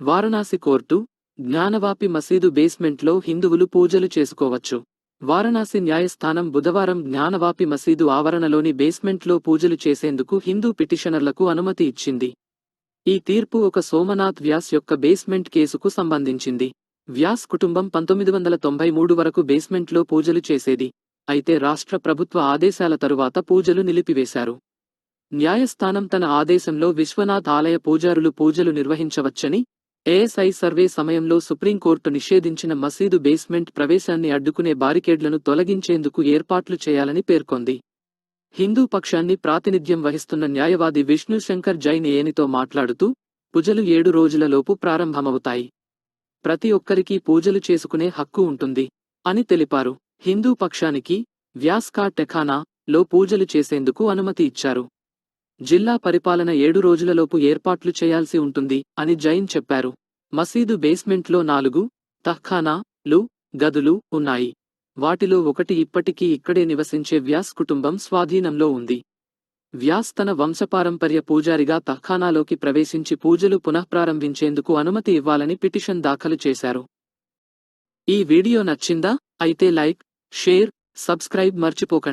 Varanasi court Gyanvapi మసీదు బేస్మెంట్లో హిందువులు పూజలు చేసుకోవచ్చు. వారణాసి న్యాయస్థానం బుధవారం జ్ఞానవాపి మసీదు ఆవరణలోని బేస్మెంట్లో పూజలు చేసేందుకు హిందూ పిటిషనర్లకు అనుమతి ఇచ్చింది. ఈ తీర్పు ఒక సోమనాథ్ వ్యాస్ యొక్క బేస్మెంట్ కేసుకు సంబంధించింది. వ్యాస్ కుటుంబం పంతొమ్మిది వందల తొంభై మూడు వరకు బేస్మెంట్లో పూజలు చేసేది. అయితే రాష్ట్ర ప్రభుత్వ ఆదేశాల తరువాత పూజలు నిలిపివేశారు. న్యాయస్థానం తన ఆదేశంలో విశ్వనాథ్ ఆలయ పూజారులు పూజలు నిర్వహించవచ్చని ఏఎస్ఐ సర్వే సమయంలో సుప్రీంకోర్టు నిషేధించిన మసీదు బేస్మెంట్ ప్రవేశాన్ని అడ్డుకునే బారికేడ్లను తొలగించేందుకు ఏర్పాట్లు చేయాలని పేర్కొంది. హిందూ పక్షాన్ని ప్రాతినిధ్యం వహిస్తున్న న్యాయవాది విష్ణు శంకర్ జైన్ ఏనితో మాట్లాడుతూ పూజలు ఏడు రోజులలోపు ప్రారంభమవుతాయి. ప్రతి ఒక్కరికీ పూజలు చేసుకునే హక్కు ఉంటుంది అని తెలిపారు. హిందూ పక్షానికి వ్యాస్కా టెఖానా లో పూజలు చేసేందుకు అనుమతి ఇచ్చారు. జిల్లా పరిపాలన ఏడు రోజులలోపు ఏర్పాట్లు చేయాల్సి ఉంటుంది అని జైన్ చెప్పారు. మసీదు బేస్మెంట్లో నాలుగు తహ్ఖానా లు గదులు ఉన్నాయి. వాటిలో ఒకటి ఇప్పటికీ ఇక్కడే నివసించే వ్యాస్ కుటుంబం స్వాధీనంలో ఉంది. వ్యాస్ తన వంశపారంపర్య పూజారిగా తహ్ఖానాలోకి ప్రవేశించి పూజలు పునఃప్రారంభించేందుకు అనుమతి ఇవ్వాలని పిటిషన్ దాఖలు చేశారు. ఈ వీడియో నచ్చిందా? అయితే లైక్ షేర్ సబ్స్క్రైబ్ మర్చిపోకండి.